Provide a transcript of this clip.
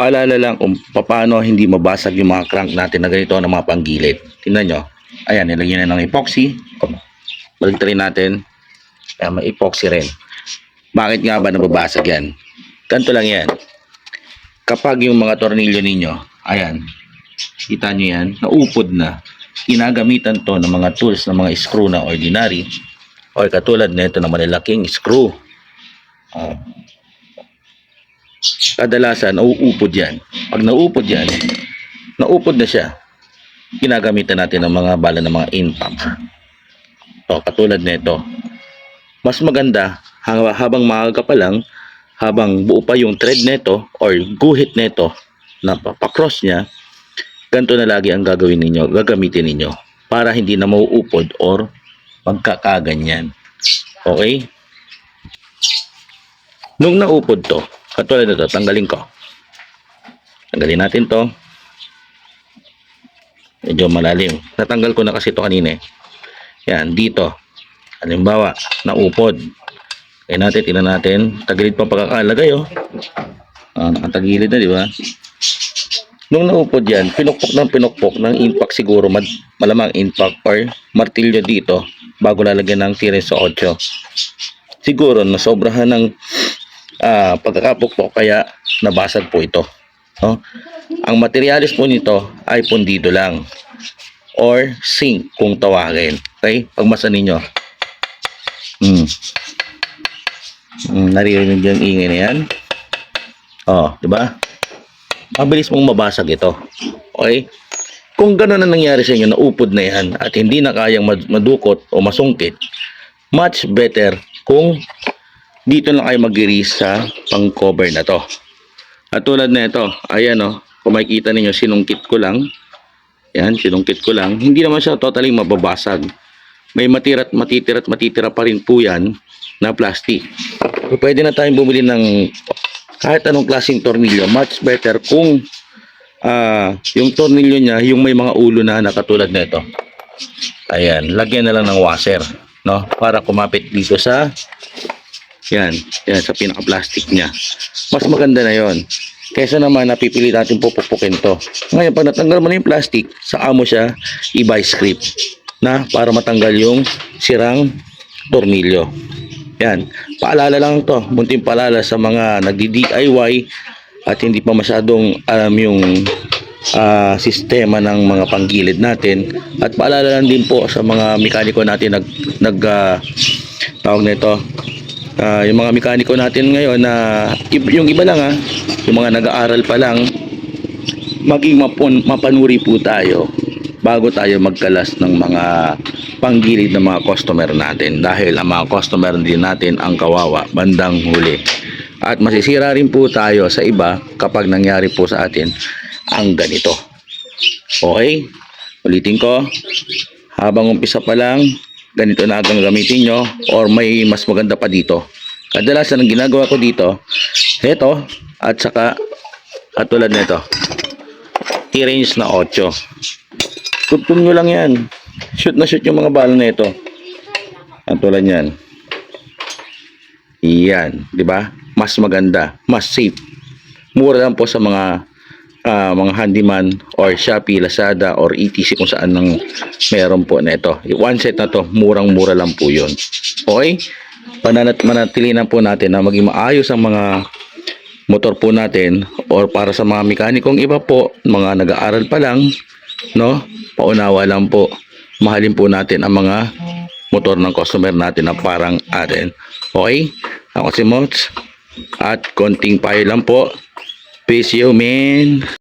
Paalala lang kung paano hindi mabasag yung mga crank natin na ganito na mga panggilid. Tingnan nyo. Ayan, nilagyan na ng epoxy. Balik rin natin. Ayan, may epoxy rin. Bakit nga ba nababasag yan? Ganito lang yan. Kapag yung mga tornilyo ninyo, ayan, kita nyo yan, naupod na. Ginagamitan to ng mga tools ng mga screw na ordinary o katulad nito na malalaking screw. Oh. Kadalasan, nauupod yan. Pag naupod yan, naupod na siya. Ginagamitan natin ng mga bala ng mga impact. O, katulad nito. Mas maganda, habang maaga pa lang, habang buo pa yung thread nito or guhit nito na papakross niya, ganito na lagi ang gagawin ninyo, gagamitin ninyo para hindi na mauupod or magkakaganyan. Okay? Nung naupod to, katulad nito, tanggalin ko. Tanggalin natin to. Medyo malalim. Natanggal ko na kasi to kanina eh. Yan, dito. Halimbawa, naupod. Kaya natin, tingnan natin. Tagilid pa pagkakalagay oh. Ah, nakatagilid na, di ba? Nung naupod yan, pinukpok ng pinukpok ng impact siguro, mad, malamang impact or martilyo dito bago lalagyan ng tires sa 8. Siguro, nasobrahan ng ah, pagkakapukpok kaya nabasag po ito. No? Ang materialis po nito ay pundido lang or zinc kung tawagin. Okay? Pagmasa ninyo. Hmm. Hmm, naririnig yung ingay na yan. Oh, di ba? Mabilis mong mabasag ito. Okay? Kung gano'n ang nangyari sa inyo, naupod na yan at hindi na kayang mad- madukot o masungkit, much better kung dito lang kayo mag sa pang-cover na to. At tulad na ito, ayan o, kung makikita ninyo, sinungkit ko lang. Yan, sinungkit ko lang. Hindi naman siya totally mababasag. May matira at matitira at matitira pa rin po yan na plastic. Pwede na tayong bumili ng kahit anong klaseng tornilyo. Much better kung ah yung tornilyo niya, yung may mga ulo na na katulad nito. Ayan, lagyan na lang ng washer, no? Para kumapit dito sa yan, yan sa pinaka-plastic niya. Mas maganda na 'yon. Kaysa naman napipili natin pupukpukin to. Ngayon, pag natanggal mo na yung plastic, saka mo siya i-vice grip na para matanggal yung sirang tornilyo. Yan. Paalala lang to. Munting paalala sa mga nagdi-DIY at hindi pa masyadong alam yung ah, sistema ng mga panggilid natin. At paalala lang din po sa mga mekaniko natin nag, nag ah, tawag na Ah, yung mga mekaniko natin ngayon na yung iba lang ha, yung mga nag-aaral pa lang, maging mapun, mapanuri po tayo bago tayo magkalas ng mga panggilid ng mga customer natin. Dahil ang mga customer din natin ang kawawa bandang huli. At masisira rin po tayo sa iba kapag nangyari po sa atin ang ganito. Okay? Ulitin ko. Habang umpisa pa lang ganito na ang gamitin nyo or may mas maganda pa dito. Kadalasan ang ginagawa ko dito ito at saka katulad nito T-range na 8 tugtong nyo lang yan. Shoot na shoot yung mga bala na ito. Katulad yan yan di ba? Mas maganda mas safe. Mura lang po sa mga ah, mga handyman or Shopee, Lazada or ETC kung saan nang meron po na ito. One set na to, murang-mura lang po yun. Okay? Pananat manatilinan po natin na maging maayos ang mga motor po natin or para sa mga mekanikong iba po, mga nag-aaral pa lang, no? Paunawa lang po. Mahalin po natin ang mga motor ng customer natin na parang atin. Okay? Ako si Mots. At konting payo lang po. Peace you, man.